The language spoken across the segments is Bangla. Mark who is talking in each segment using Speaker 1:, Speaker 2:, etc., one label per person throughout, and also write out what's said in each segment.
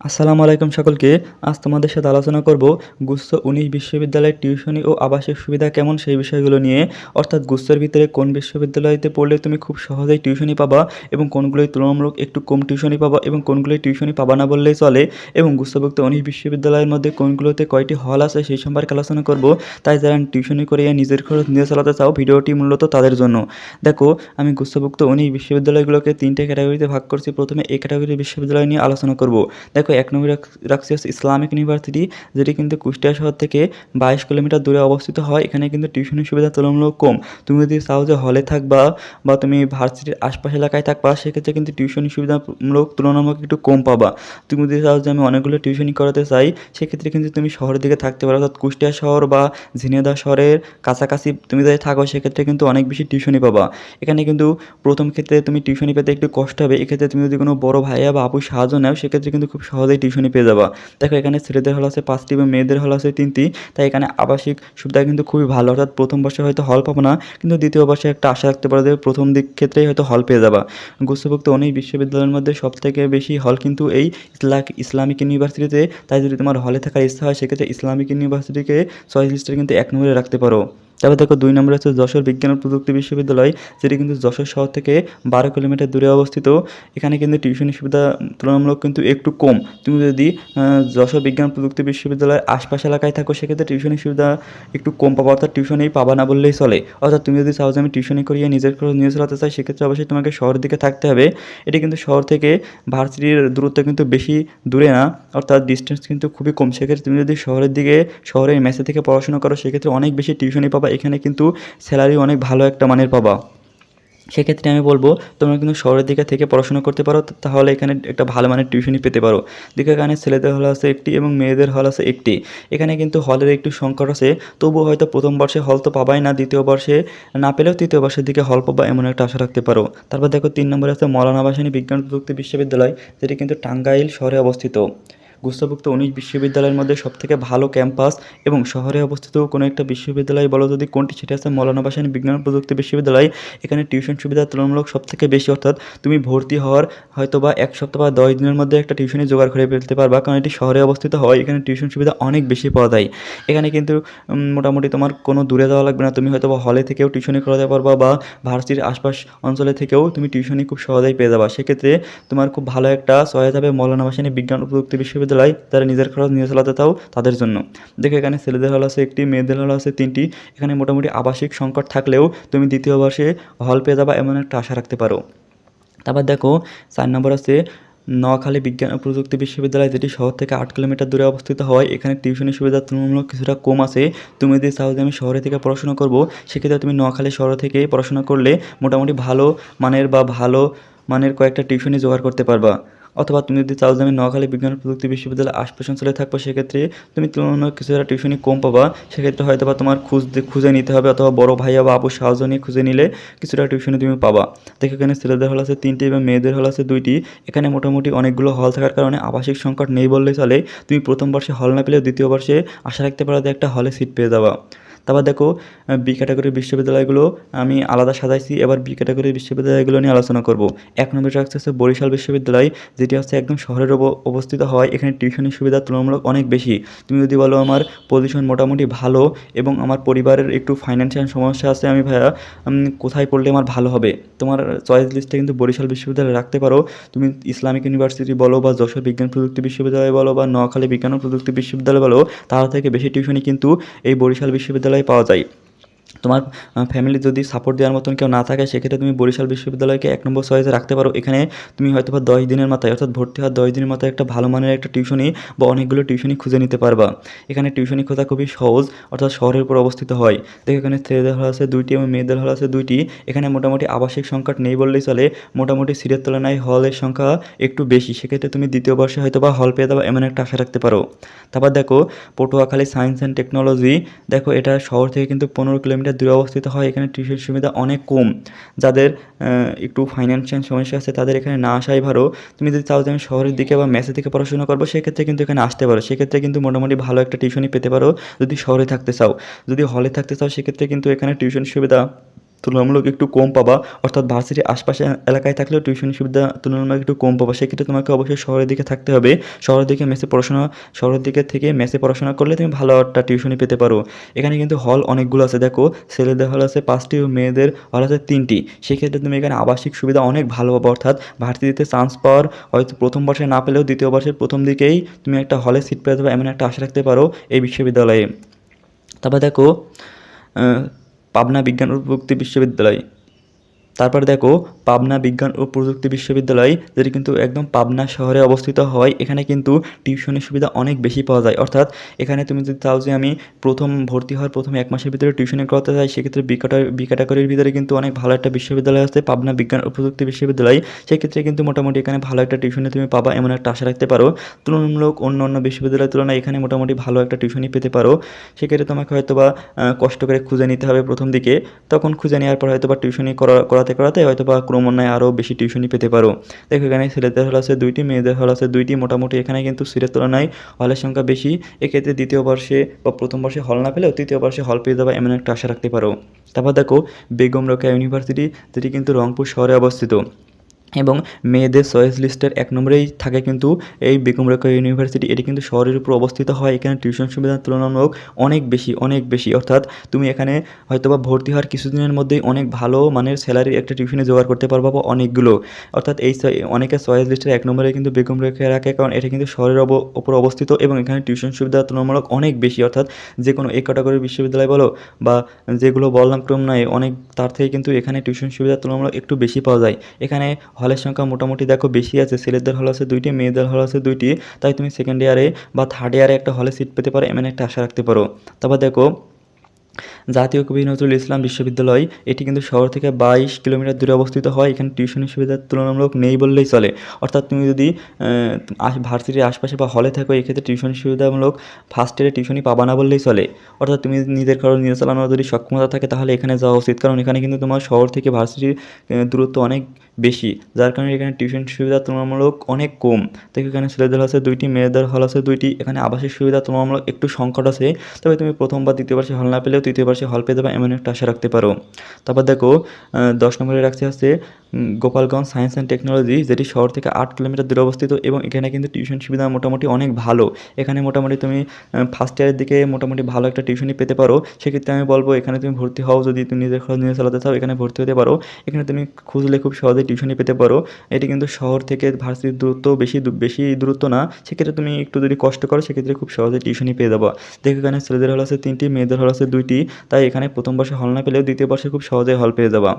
Speaker 1: আসসালামু আলাইকুম সকলকে। আজ তোমাদের সাথে আলোচনা করব গুচ্ছ উনিশ বিশ্ববিদ্যালয়ের টিউশনি ও আবাসিক সুবিধা কেমন সেই বিষয়গুলো নিয়ে। অর্থাৎ গুচ্ছের ভিতরে কোন বিশ্ববিদ্যালয়তে পড়লে তুমি খুব সহজেই টিউশনি পাবা এবং কোনগুলোই তুলনামূলক একটু কম টিউশনি পাবা এবং কোনগুলোই টিউশনি পাবা না বললেই চলে। এবং গুচ্ছভুক্ত উনিশ বিশ্ববিদ্যালয়ের মধ্যে কোনগুলোতে কয়টি হল আছে সেই সম্পর্কে আলোচনা করব। তাই যারা টিউশনি করে নিজের খরচ নিজে চালাতে চাও, ভিডিওটি মূলত তাদের জন্য। দেখো, আমি গুচ্ছভুক্ত উনিশ বিশ্ববিদ্যালয়গুলোকে তিনটে ক্যাটাগরিতে ভাগ করছি। প্রথমে এই ক্যাটাগরির বিশ্ববিদ্যালয় নিয়ে আলোচনা করব। দেখো এক নম্বরে রাখছি হচ্ছে ইসলামিক ইউনিভার্সিটি যেটি কিন্তু কুষ্টিয়া শহর থেকে বাইশ কিলোমিটার দূরে অবস্থিত হয়। এখানে কিন্তু টিউশনের সুবিধা তুলনামূলক কম। তুমি যদি চাও যে হলে থাকবা বা তুমি ভার্সিটির আশপাশ এলাকায় থাকবা, সেক্ষেত্রে কিন্তু টিউশনি সুবিধামূলক তুলনামূলক একটু কম পাবা। তুমি যদি চাও যে আমি অনেকগুলো টিউশনি করাতে চাই, সেক্ষেত্রে কিন্তু তুমি শহরের দিকে থাকতে পারো। অর্থাৎ কুষ্টিয়া শহর বা ঝিনেদা শহরের কাছাকাছি তুমি যদি থাকো, সেক্ষেত্রে কিন্তু অনেক বেশি টিউশনি পাবা। এখানে কিন্তু প্রথম ক্ষেত্রে তুমি টিউশনি পেতে একটু কষ্ট হবে। এক্ষেত্রে তুমি যদি কোনো বড় ভাইয়া বা আপুর সাহায্য নাও, সেক্ষেত্রে কিন্তু খুব সহজেই টিউশনি পেয়ে যাবা। দেখো, এখানে ছেলেদের হল আছে পাঁচটি এবং মেয়েদের হল আছে তিনটি। তাই এখানে আবাসিক সুবিধা কিন্তু খুবই ভালো। অর্থাৎ প্রথম বর্ষে হয়তো হল পাবো না, কিন্তু দ্বিতীয় বর্ষে একটা আশা রাখতে পারো যে প্রথম দিক ক্ষেত্রেই হয়তো হল পেয়ে যাবা। গুচ্ছভুক্ত অনেক বিশ্ববিদ্যালয়ের মধ্যে সবথেকে বেশি হল কিন্তু এই ইসলাক ইসলামিক ইউনিভার্সিটিতে। তাই যদি তোমার হলে থাকার ইচ্ছা হয়, সেক্ষেত্রে ইসলামিক ইউনিভার্সিটিকে চয়েস লিস্টে কিন্তু এক নম্বরে রাখতে পারো। তারপর দেখো দুই নম্বরে হচ্ছে যশোর বিজ্ঞান ও প্রযুক্তি বিশ্ববিদ্যালয়, যেটি কিন্তু যশোর শহর থেকে বারো কিলোমিটার দূরে অবস্থিত। এখানে কিন্তু টিউশনি সুবিধা তুলনামূলক কিন্তু একটু কম। তুমি যদি যশোর বিজ্ঞান প্রযুক্তি বিশ্ববিদ্যালয়ের আশপাশ এলাকায় থাকো, সেক্ষেত্রে টিউশনি সুবিধা একটু কম পাবো, অর্থাৎ টিউশনি পাবা না বললেই চলে। অর্থাৎ তুমি যদি চাও যে আমি টিউশনি করিয়ে নিজের খরচ নিয়ে চালাতে চাই, সেক্ষেত্রে অবশ্যই তোমাকে শহরের দিকে থাকতে হবে। এটি কিন্তু শহর থেকে ভার্সিটির দূরত্ব কিন্তু বেশি দূরে না, অর্থাৎ ডিস্টেন্স কিন্তু খুবই কম। সেক্ষেত্রে তুমি যদি শহরের দিকে, শহরের মেসে থেকে পড়াশোনা করো, সেক্ষেত্রে অনেক বেশি টিউশনি পাবা। এখানে কিন্তু স্যালারি অনেক ভালো একটা মানের পাবা। সেক্ষেত্রে আমি বলব, তোমরা কিন্তু শহরের দিকে থেকে পড়াশোনা করতে পারো তাহলে এখানে একটা ভালো মানের টিউশনি পেতে পারো। দিকে এখানে ছেলেদের হল আছে একটি এবং মেয়েদের হল আছে একটি। এখানে কিন্তু হলের একটু সংকট আছে, তবুও হয়তো প্রথম বর্ষে হল তো পাবাই না, দ্বিতীয় বর্ষে না পেলেও তৃতীয় বর্ষের দিকে হল পাবা এমন একটা আশা রাখতে পারো। তারপর দেখো তিন নম্বরে আছে মৌলানা ভাসানী বিজ্ঞান প্রযুক্তি বিশ্ববিদ্যালয়, যেটি কিন্তু টাঙ্গাইল শহরে অবস্থিত। গুচ্ছভুক্ত উনিশ বিশ্ববিদ্যালয়ের মধ্যে সবথেকে ভালো ক্যাম্পাস এবং শহরে অবস্থিত কোনো একটা বিশ্ববিদ্যালয় বলো যদি কোনটি, সেটা আছে মৌলানা বিজ্ঞান প্রযুক্তি বিশ্ববিদ্যালয়। এখানে টিউশন সুবিধা তুলনামূলক সবথেকে বেশি, অর্থাৎ তুমি ভর্তি হওয়ার হয়তো বা এক সপ্তাহ বা দশ দিনের মধ্যে একটা টিউশনি জোগাড় করে ফেলতে পারবা, কারণ এটি শহরে অবস্থিত হয়, এখানে টিউশন সুবিধা অনেক বেশি পাওয়া যায়। এখানে কিন্তু মোটামুটি তোমার কোনো দূরে যাওয়া লাগবে না, তুমি হয়তো বা হলে থেকেও টিউশনি করাতে পারবা বা ভার্সিটির আশপাশ অঞ্চলে থেকেও তুমি টিউশনি খুব সহজেই পেয়ে যাবা। সেক্ষেত্রে তোমার খুব ভালো একটা সহায়তা হবে মৌলানা বিজ্ঞান প্রযুক্তি বিশ্ববিদ্যালয় যারা নিজের খরচ নিয়ে চালাতে চাও তাদের জন্য। দেখো এখানে ছেলেদের হল আছে একটি, মেয়েদের হল আছে তিনটি। এখানে মোটামুটি আবাসিক সংকট থাকলেও তুমি দ্বিতীয় বর্ষে হল পেয়ে যাবা এমন একটা আশা রাখতে পারো। তারপর দেখো, চার নম্বর আছে নোয়াখালী বিজ্ঞান ও প্রযুক্তি বিশ্ববিদ্যালয়, যেটি শহর থেকে আট কিলোমিটার দূরে অবস্থিত হয়। এখানে টিউশনের সুবিধা তুলনামূলক কিছুটা কম আছে। তুমি যদি চাও যে আমি শহরে থেকে পড়াশোনা করব, সেক্ষেত্রে তুমি নোয়াখালী শহর থেকে পড়াশোনা করলে মোটামুটি ভালো মানের বা ভালো মানের কয়েকটা টিউশনি জোগাড় করতে পারবা। অথবা তুমি যদি চাও যে আমি নোয়াখালী বিজ্ঞান প্রযুক্তি বিশ্ববিদ্যালয় আশপাশ অঞ্চলে থাকব, সেক্ষেত্রে তুমি তুলনামূলক কিছুটা টিউশনি কম পাবা। সেক্ষেত্রে হয়তো বা তোমার খুঁজ খুঁজে নিতে হবে অথবা বড় ভাইয়া বা আপুর সাহায্য নিয়ে খুঁজে নিলে কিছুটা টিউশনি তুমি পাবা। দেখো এখানে ছেলেদের হল আছে তিনটি এবং মেয়েদের হল আছে দুইটি। এখানে মোটামুটি অনেকগুলো হল থাকার কারণে আবাসিক সংকট নেই বললেই চলে। তুমি প্রথম বর্ষে হল না পেলেও দ্বিতীয় বর্ষে আশা রাখতে পারো যে একটা হলে সিট পেয়ে যাবা। তারপর দেখো বি ক্যাটাগরির বিশ্ববিদ্যালয়গুলো আমি আলাদা সাজাইছি, এবার বি ক্যাটাগরির বিশ্ববিদ্যালয়গুলো নিয়ে আলোচনা করব। এক নম্বর রাখছে হচ্ছে বরিশাল বিশ্ববিদ্যালয়, যেটি হচ্ছে একদম শহরের অবস্থিত হয়, এখানে টিউশনের সুবিধা তুলনামূলক অনেক বেশি। তুমি যদি বলো আমার পজিশন মোটামুটি ভালো এবং আমার পরিবারের একটু ফাইন্যান্সিয়াল সমস্যা আছে, আমি ভাইয়া কোথায় পড়লে আমার ভালো হবে? তোমার চয়েস লিস্টে কিন্তু বরিশাল বিশ্ববিদ্যালয় রাখতে পারো। তুমি ইসলামিক ইউনিভার্সিটি বলো বা যশোর বিজ্ঞান প্রযুক্তি বিশ্ববিদ্যালয় বলো বা নোয়াখালী বিজ্ঞান ও প্রযুক্তি বিশ্ববিদ্যালয় বলো, তার থেকে বেশি টিউশনি কিন্তু এই বরিশাল বিশ্ববিদ্যালয়ে পাওয়া যায়। তোমার ফ্যামিলি যদি সাপোর্ট দেওয়ার মতন কেউ না থাকে, সেক্ষেত্রে তুমি বরিশাল বিশ্ববিদ্যালয়কে এক নম্বর চয়েসে রাখতে পারো। এখানে তুমি হয়তো বা দশ দিনের মাথায়, অর্থাৎ ভর্তি হওয়ার দশ দিনের মাথায় একটা ভালো মানের একটা টিউশনি বা অনেকগুলো টিউশনি খুঁজে নিতে পারবা। এখানে টিউশনি খোঁজা খুবই সহজ, অর্থাৎ শহরের উপর অবস্থিত হয়। দেখো এখানে ছেলেদের হল আছে দুইটি এবং মেয়েদের হল আছে দুইটি। এখানে মোটামুটি আবাসিক সংকট নেই বললেই চলে, মোটামুটি সিটের তুলনায় হলের সংখ্যা একটু বেশি। সেক্ষেত্রে তুমি দ্বিতীয় বর্ষে হয়তো বা হল পেয়ে দেওয়া এমন একটা আশা রাখতে পারো। তারপর দেখো, পটুয়াখালী সায়েন্স অ্যান্ড টেকনোলজি দেখো এটা শহর থেকে কিন্তু পনেরো কিলোমিটার দূরে অবস্থিত হয়, এখানে টিউশন সুবিধা অনেক কম। যাদের একটু ফাইন্যান্সিয়াল সমস্যা আছে, তাদের এখানে না আসাই ভালো। তুমি যদি চাও যে আমি শহরের দিকে বা মেসে থেকে পড়াশোনা করব, সেক্ষেত্রে কিন্তু এখানে আসতে পারো। সেক্ষেত্রে কিন্তু মোটামুটি ভালো একটা টিউশনই পেতে পারো যদি শহরে থাকতে চাও। যদি হলে থাকতে চাও, সেক্ষেত্রে কিন্তু এখানে টিউশন সুবিধা তুলনামূলক একটু কম পাবা। অর্থাৎ ভার্সিটির আশপাশে এলাকায় থাকলেও টিউশন সুবিধা তুলনামূলক একটু কম পাবা। সেক্ষেত্রে তোমাকে অবশ্যই শহরের দিকে থাকতে হবে। শহরের দিকে মেসে পড়াশোনা, শহরের দিকে থেকে মেসে পড়াশোনা করলে তুমি ভালো একটা টিউশনি পেতে পারো। এখানে কিন্তু হল অনেকগুলো আছে, দেখো। ছেলেদের হল আছে পাঁচটি ও মেয়েদের হল আছে তিনটি। সেক্ষেত্রে তুমি এখানে আবাসিক সুবিধা অনেক ভালো পাবো। অর্থাৎ ভার্সিটিতে চান্স পাওয়ার হয়তো প্রথম বর্ষে না পেলেও দ্বিতীয় বর্ষের প্রথম দিকেই তুমি একটা হলে সিট পেয়ে যাবে, এমন একটা আশা রাখতে পারো এই বিশ্ববিদ্যালয়ে। তারপর দেখো পাবনা বিজ্ঞান ও প্রযুক্তি বিশ্ববিদ্যালয়। তারপর দেখো, পাবনা বিজ্ঞান ও প্রযুক্তি বিশ্ববিদ্যালয়, যেটি কিন্তু একদম পাবনা শহরে অবস্থিত হয়, এখানে কিন্তু টিউশনের সুবিধা অনেক বেশি পাওয়া যায়। অর্থাৎ এখানে তুমি যদি চাও যে আমি প্রথম ভর্তি হওয়ার প্রথম এক মাসের ভিতরে টিউশনি করাতে চাই, সেক্ষেত্রে বি ক্যাটা- ক্যাটাগরির ভিতরে কিন্তু অনেক ভালো একটা বিশ্ববিদ্যালয় আছে, পাবনা বিজ্ঞান ও প্রযুক্তি বিশ্ববিদ্যালয়। সেক্ষেত্রে কিন্তু মোটামুটি এখানে ভালো একটা টিউশনি তুমি পাবা, এমন একটা আশা রাখতে পারো। তুলনামূলক অন্য অন্য বিশ্ববিদ্যালয়ের তুলনায় এখানে মোটামুটি ভালো একটা টিউশনি পেতে পারো। সেক্ষেত্রে তোমাকে হয়তো বা কষ্ট করে খুঁজে নিতে হবে প্রথম দিকে। তখন খুঁজে নেওয়ার পর হয়তো বা টিউশনি করা করাতে করাতে হয়তো বা ক্রমান্বয়ে আরও বেশি টিউশনি পেতে পারো। দেখো এখানে ছেলেদের হল আছে দুইটি, মেয়েদের হল আছে দুইটি, মোটামুটি এখানে কিন্তু সিটের তুলনায় হলের সংখ্যা বেশি। এক্ষেত্রে দ্বিতীয় বর্ষে বা প্রথম বর্ষে হল না পেলেও তৃতীয় বর্ষে হল পেয়ে যাবে এমন একটা আশা রাখতে পারো। তারপর দেখো বেগম রোকেয়া ইউনিভার্সিটি, যেটি কিন্তু রংপুর শহরে অবস্থিত। এবং মেয়েদের চয়েস লিস্টের এক নম্বরেই থাকে কিন্তু এই বেগম রোকেয়া ইউনিভার্সিটি এটি কিন্তু শহরের উপর অবস্থিত হয়। এখানে টিউশন সুবিধা তুলনামূলক অনেক বেশি অনেক বেশি। অর্থাৎ তুমি এখানে হয়তোবা ভর্তি হওয়ার কিছুদিনের মধ্যেই অনেক ভালো মানের স্যালারির একটা টিউশনে জোগাড় করতে পারবা বা অনেকগুলো। অর্থাৎ এই অনেকের চয়েস লিস্টের এক নম্বরে কিন্তু বেগম রোকেয়া রাখে কারণ এটা কিন্তু শহরের ওপর অবস্থিত এবং এখানে টিউশন সুবিধা তুলনামূলক অনেক বেশি। অর্থাৎ যে কোনো এক ক্যাটাগরির বিশ্ববিদ্যালয় বলো বা যেগুলো বললাম ক্রম নয়, অনেক তার থেকে কিন্তু এখানে টিউশন সুবিধা তুলনামূলক একটু বেশি পাওয়া যায়। এখানে হলের সংখ্যা মোটামুটি দেখো বেশি আছে, ছেলেদের হল আছে দুইটি, মেয়েদের হল আছে দুইটি, তাই তুমি সেকেন্ড ইয়ারে বা থার্ড ইয়ারে একটা হলে সিট পেতে পারো, এমন একটা আশা রাখতে পারো। তারপর দেখো, জাতীয় কবি নজরুল ইসলাম বিশ্ববিদ্যালয়, এটি কিন্তু শহর থেকে বাইশ কিলোমিটার দূরে অবস্থিত হয়, এখানে টিউশনি সুবিধা তুলনামূলক নেই বললেই চলে। অর্থাৎ তুমি যদি ভার্সিটির আশপাশে বা হলে থাকো, এক্ষেত্রে টিউশন সুবিধামূলক ফার্স্ট ইয়ারে টিউশনি পাবা না বললেই চলে। অর্থাৎ তুমি নিজের খরচ নিজে চালানোর যদি সক্ষমতা থাকে, তাহলে এখানে যাওয়া উচিত। কারণ এখানে কিন্তু তোমার শহর থেকে ভার্সিটির দূরত্ব অনেক বেশি, যার কারণে এখানে টিউশন সুবিধা তুলনামূলক অনেক কম। দেখো এখানে ছেলেদের হল আছে দুইটি, মেয়েদের হল আছে দুইটি, এখানে আবাসিক সুবিধা তুলনামূলক একটু সংকট আছে। তবে তুমি প্রথম বা দ্বিতীয় বার্ষিক হল না পেলেও তৃতীয় বার্ষিক হল পেয়ে যাবে এমন একটা আশা রাখতে পারো। তারপর দেখো দশ নম্বরে রাখতে আছে গোপালগঞ্জ সায়েন্স অ্যান্ড টেকনোলজি যেটি শহর থেকে আট কিলোমিটার দূরে অবস্থিত এবং এখানে কিন্তু টিউশন সুবিধা মোটামুটি অনেক ভালো। এখানে মোটামুটি তুমি ফার্স্ট ইয়ারের দিকে মোটামুটি ভালো একটা টিউশনই পেতে পারো। সেক্ষেত্রে আমি বলব, এখানে তুমি ভর্তি হও, যদি তুমি নিজের খরচ নিয়ে চালাতে চাও, এখানে ভর্তি হতে পারো। এখানে তুমি খুঁজলে খুব সহজে টিউশনি পেতে পারো। এটি কিন্তু শহর থেকে ভার্সিটির দূরত্ব বেশি বেশি দূরত্ব না। সেক্ষেত্রে তুমি একটু যদি কষ্ট করো, সেক্ষেত্রে খুব সহজে টিউশনই পেয়ে যাব। দেখো এখানে ছেলেদের হল আছে তিনটি, মেয়েদের হল আছে দুইটি। তাই এখানে প্রথম বর্ষে হল না পেলেও দ্বিতীয় বর্ষে খুব সহজে হল পেয়ে যাবা।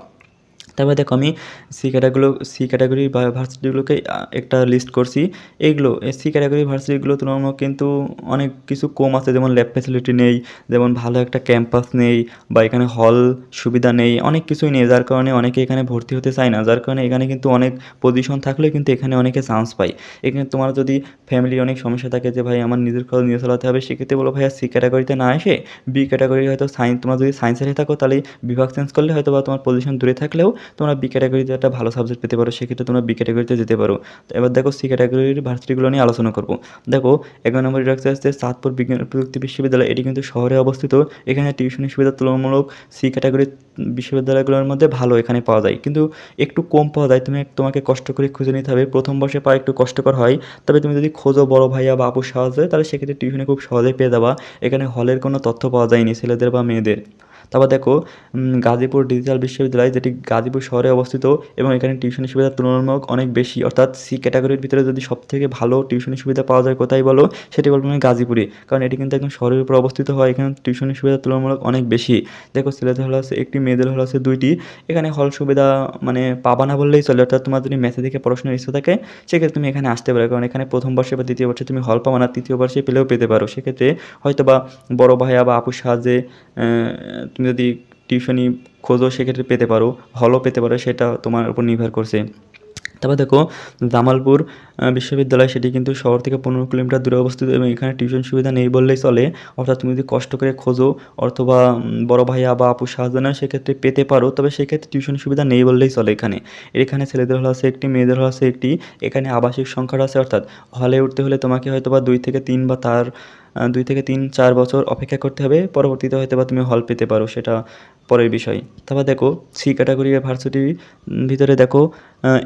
Speaker 1: তারপরে দেখো আমি সি ক্যাটাগুলো সি ক্যাটাগরি বা ভার্সিটিগুলোকে একটা লিস্ট করছি। এইগুলো এই সি ক্যাটাগরি ভার্সিটিগুলো তুলনামূলক কিন্তু অনেক কিছু কম আছে। যেমন ল্যাব ফ্যাসিলিটি নেই, যেমন ভালো একটা ক্যাম্পাস নেই বা এখানে হল সুবিধা নেই, অনেক কিছুই নেই। যার কারণে অনেকে এখানে ভর্তি হতে চায় না। যার কারণে এখানে কিন্তু অনেক পজিশন থাকলেও কিন্তু এখানে অনেকে চান্স পায়। এখানে তোমার যদি ফ্যামিলির অনেক সমস্যা থাকে যে, ভাই, আমার নিজের খরচ নিয়ে চালাতে হবে, সেক্ষেত্রে বলো, ভাইয়া সি ক্যাটাগরিতে না এসে বি ক্যাটাগরি হয়তো সায়েন্স তোমার যদি সায়েন্সের থাকো, তাহলে বিভাগ চেঞ্জ করলে হয়তো বা তোমার পজিশন দূরে থাকলেও তোমরা বি ক্যাটাগরিতে একটা ভালো সাবজেক্ট পেতে পারো, সেক্ষেত্রে তোমরা বি ক্যাটাগরিতে যেতে পারো। এবার দেখো সি ক্যাটাগরির ভার্সিটিগুলো নিয়ে আলোচনা করব। দেখো, এগারো নম্বরে রাখতে আসছে সাতপুর বিজ্ঞান প্রযুক্তি বিশ্ববিদ্যালয়। এটি কিন্তু শহরে অবস্থিত। এখানে টিউশনি সুবিধা তুলনামূলক সি ক্যাটাগরির বিশ্ববিদ্যালয়গুলোর মধ্যে ভালো এখানে পাওয়া যায়। কিন্তু একটু কম পাওয়া যায়। তুমি তোমাকে কষ্ট করে খুঁজে নিতে হবে। প্রথম বর্ষে পাওয়া একটু কষ্টকর হয়। তবে তুমি যদি খোঁজো বড় ভাইয়া বা আপুর সাহায্যে, তাহলে সেক্ষেত্রে টিউশনে খুব সহজেই পেয়ে যাবা। এখানে হলের কোনো তথ্য পাওয়া যায়নি ছেলেদের বা মেয়েদের। তারপর দেখো গাজীপুর ডিজিটাল বিশ্ববিদ্যালয় যেটি গাজীপুর শহরে অবস্থিত এবং এখানে টিউশনি সুবিধা তুলনামূলক অনেক বেশি, অর্থাৎ সি ক্যাটাগরির ভিতরে যদি সবথেকে ভালো টিউশনি সুবিধা পাওয়া যায় কোথায় বলো, সেটি বলব আমি গাজীপুরে। কারণ এটি কিন্তু একদম শহরের উপর অবস্থিত হয়, এখানে টিউশনি সুবিধা তুলনামূলক অনেক বেশি। দেখো ছেলেদের হল আছে একটি, মেয়েদের হল আছে দুইটি। এখানে হল সুবিধা মানে পাবা না বললেই চলে, অর্থাৎ তোমার যদি মেসে থেকে পড়াশোনার ইচ্ছা থাকে, সেক্ষেত্রে তুমি এখানে আসতে পারো। কারণ এখানে প্রথম বর্ষে বা দ্বিতীয় বর্ষে তুমি হল পাবা না, তৃতীয় বর্ষে পেলেও পেতে পারো। সেক্ষেত্রে হয়তো বা বড় ভাইয়া বা আপুর সাহায্যে তুমি যদি টিউশনি খোঁজো, সেক্ষেত্রে পেতে পারো, হলও পেতে পারো, সেটা তোমার উপর নির্ভর করছে। তারপর দেখো, জামালপুর বিশ্ববিদ্যালয়, সেটি কিন্তু শহর থেকে পনেরো কিলোমিটার দূরে অবস্থিত এবং এখানে টিউশন সুবিধা নেই বললেই চলে। অর্থাৎ তুমি যদি কষ্ট করে খোঁজো, অথবা বড় ভাইয়া বা আপুর সাহায্য নেয়, সেক্ষেত্রে পেতে পারো, তবে সেক্ষেত্রে টিউশন সুবিধা নেই বললেই চলে এখানে। এখানে ছেলেদের হল আছে একটি, মেয়েদের হল আছে একটি, এখানে আবাসিক সংখ্যাটা আছে, অর্থাৎ হলে উঠতে হলে তোমাকে হয়তো বা দুই থেকে তিন বা তার দুই থেকে তিন, চার বছর অপেক্ষা করতে হবে। পরবর্তীতে হয়তো বা তুমি হল পেতে পারো, সেটা পরের বিষয়। তারপর দেখো সি ক্যাটাগরি ভার্সিটি ভিতরে দেখো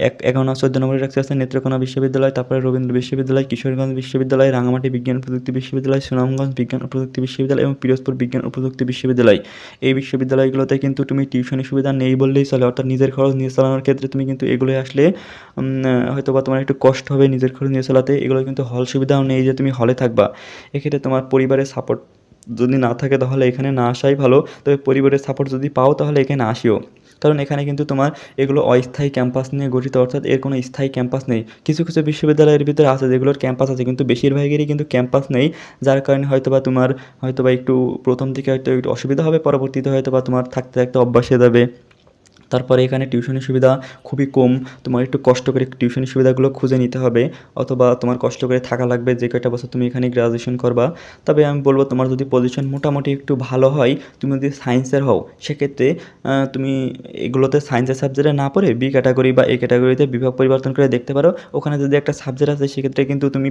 Speaker 1: এক এগারো চোদ্দ নম্বরে রাখতে আছে নেত্রকোনা বিশ্ববিদ্যালয়, তারপরে রবীন্দ্র বিশ্ববিদ্যালয়, কিশোরগঞ্জ বিশ্ববিদ্যালয়, রাঙামাটি বিজ্ঞান প্রযুক্তি বিশ্ববিদ্যালয়, সুনামগঞ্জ বিজ্ঞান প্রযুক্তি বিশ্ববিদ্যালয় এবং পিরোজপুর বিজ্ঞান প্রযুক্তি বিশ্ববিদ্যালয়। এই বিশ্ববিদ্যালয়গুলোতে কিন্তু তুমি টিউশনের সুবিধা নেই বললেই চলে, অর্থাৎ নিজের খরচ নিয়ে চালানোর ক্ষেত্রে তুমি কিন্তু এগুলোয় আসলে হয়তো বা তোমার একটু কষ্ট হবে নিজের খরচ নিয়ে চালাতে। এগুলো কিন্তু হল সুবিধাও নেই যে তুমি হলে থাকবা। এক্ষেত্রে তোমার পরিবারের সাপোর্ট যদি না থাকে তাহলে এখানে না আসাই ভালো। তবে পরিবারের সাপোর্ট যদি পাও তাহলে এখানে আসিও। কারণ এখানে কিন্তু তোমার এগুলো অস্থায়ী ক্যাম্পাস নিয়ে গঠিত, অর্থাৎ এর কোনো স্থায়ী ক্যাম্পাস নেই। কিছু কিছু বিশ্ববিদ্যালয়ের ভিতরে আছে যেগুলোর ক্যাম্পাস আছে, কিন্তু বেশিরভাগেরই কিন্তু ক্যাম্পাস নেই। যার কারণে হয়তো বা তোমার হয়তো বা একটু প্রথম দিকে হয়তো একটু অসুবিধা হবে, পরবর্তীতে হয়তো বা তোমার থাকতে থাকতে অভ্যাস যাবে। তারপরে এখানে টিউশনি সুবিধা খুবই কম। তোমার একটু কষ্ট করে টিউশনি সুবিধাগুলো খুঁজে নিতে হবে, অথবা তোমার কষ্ট করে থাকা লাগবে যে কয়টা বছর তুমি এখানে গ্রাজুয়েশন করবা। তবে আমি বলব তোমার যদি পজিশন মোটামুটি একটু ভালো হয়, তুমি যদি সায়েন্সের হও, সেক্ষেত্রে তুমি এগুলোতে সায়েন্সের সাবজেক্টে না পড়ে বি ক্যাটাগরি বা এ ক্যাটাগরিতে বিভাগ পরিবর্তন করে দেখতে পারো। ওখানে যদি একটা সাবজেক্ট আছে, সেক্ষেত্রে কিন্তু তুমি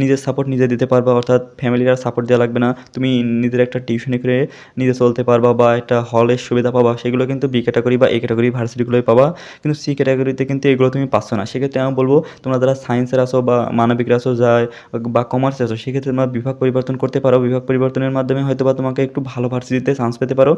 Speaker 1: নিজের সাপোর্ট নিজে দিতে পারবা, অর্থাৎ ফ্যামিলির আর সাপোর্ট দেওয়া লাগবে না। তুমি নিজের একটা টিউশনি করে নিজে চলতে পারবা বা একটা হলের সুবিধা পাবা, সেগুলো কিন্তু বি ক্যাটাগরি বা এ ক্যাটাগরি ভার্সিটিগুলোই পাবা। কিন্তু সি ক্যাটাগরিতে কিন্তু এগুলো তুমি পাচ্ছ না। সেক্ষেত্রে আমি বলব, তোমরা যারা সায়েন্সের আসো বা মানবিকের আসো যায় বা কমার্সে আসো সেক্ষেত্রে তোমরা বিভাগ পরিবর্তন করতে পারো। বিভাগ পরিবর্তনের মাধ্যমে হয়তো বা তোমাকে একটু ভালো ভার্সিটিতে চান্স পেতে পারো।